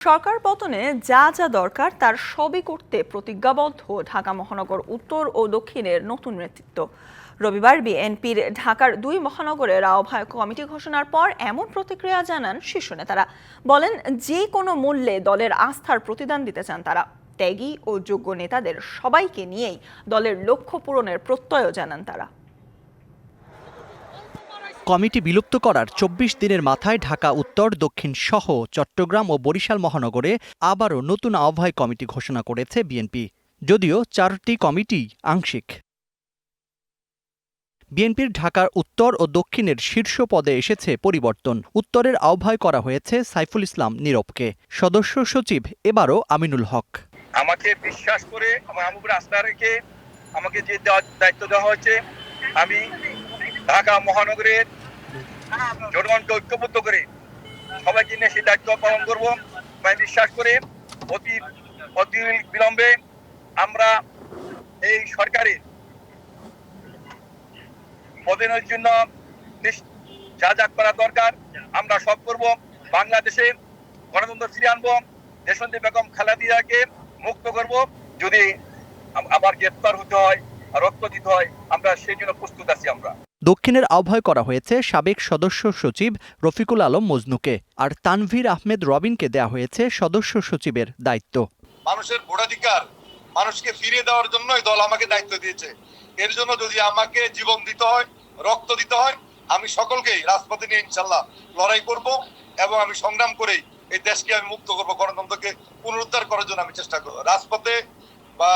সরকার পতনে যা যা দরকার তার সবই করতে প্রতিজ্ঞাবদ্ধ ঢাকা মহানগর উত্তর ও দক্ষিণের নতুন নেতৃত্ব। রবিবার বিএনপির ঢাকার দুই মহানগরের আহ্বায়ক কমিটি ঘোষণার পর এমন প্রতিক্রিয়া জানান শীর্ষ নেতারা। বলেন, যে কোনো মূল্যে দলের আস্থার প্রতিদান দিতে চান তারা। ত্যাগী ও যোগ্য নেতাদের সবাইকে নিয়েই দলের লক্ষ্য পূরণের প্রত্যয়ও জানান তারা। কমিটি বিলুপ্ত করার চব্বিশ দিনের মাথায় ঢাকা, উত্তর, দক্ষিণ সহ চট্টগ্রাম ও বরিশাল মহানগরে আবারও নতুন আহ্বায়ক কমিটি ঘোষণা করেছে বিএনপি। যদিও চারটি কমিটি আংশিক। বিএনপির ঢাকার উত্তর ও দক্ষিণের শীর্ষ পদে এসেছে পরিবর্তন। উত্তরের আহ্বায় করা হয়েছে সাইফুল ইসলাম নীরবকে। সদস্য সচিব এবারও আমিনুল হক। আমাকে বিশ্বাস করে আমার আস্থা রেখে আমাকে যে দায়িত্ব দেওয়া হয়েছে, আমি ঢাকা মহানগরের জনগণকে ঐক্যবদ্ধ করে সবাইকে নিয়ে সেই দায়িত্ব পালন করব। আমি বিশ্বাস করে অতি অতি বিলম্বে আমরা এই সরকারের পদের জন্য যা যা করা দরকার, আমরা সব করব। বাংলাদেশে গণতন্ত্র ফিরিয়ে আনব দেশন্দি বেগম খালেদিয়াকে মুক্ত করব। যদি আবার গ্রেপ্তার হতে হয়, রক্ত দিতে হয়, আমরা সেই জন্য প্রস্তুত আছি আমরা। দক্ষিণের আহ্বায় করা হয়েছে সাবেক সদস্য সচিব রফিকুল আলম মজনুকে। আর তানভীর আহমেদ রবিনকে দেয়া হয়েছে সদস্য সচিবের দায়িত্ব। মানুষের ভোটাধিকার মানুষকে ফিরিয়ে দেওয়ার জন্যই দল আমাকে দায়িত্ব দিয়েছে। এর জন্য যদি আমাকে জীবন দিতে হয়, রক্ত দিতে হয়, আমি সকলকেই রাজপথে নিয়ে ইনশাল্লাহ লড়াই করব এবং আমি সংগ্রাম করেই এই দেশকে আমি মুক্ত করব, গণতন্ত্রকে পুনরুদ্ধার করার জন্য আমি চেষ্টা করব। রাজপথে বা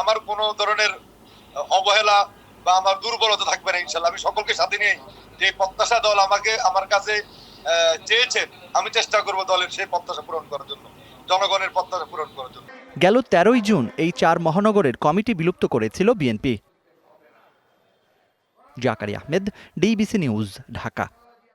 আমার কোনো ধরনের অবহেলা বা আমার দুর্বলতা থাকবে না ইনশাল্লাহ। আমি সকলকে সাথে নিয়ে যে প্রত্যাশা দল আমাকে আমার কাছে আহ, চেয়েছে আমি চেষ্টা করব দলের সেই প্রত্যাশা পূরণ করার জন্য জনগণের প্রত্যাশা পূরণ করার জন্য। গেল তেরোই জুন এই চার মহানগরের কমিটি বিলুপ্ত করেছিল BNP. Zakari Ahmed DBC news Dhaka.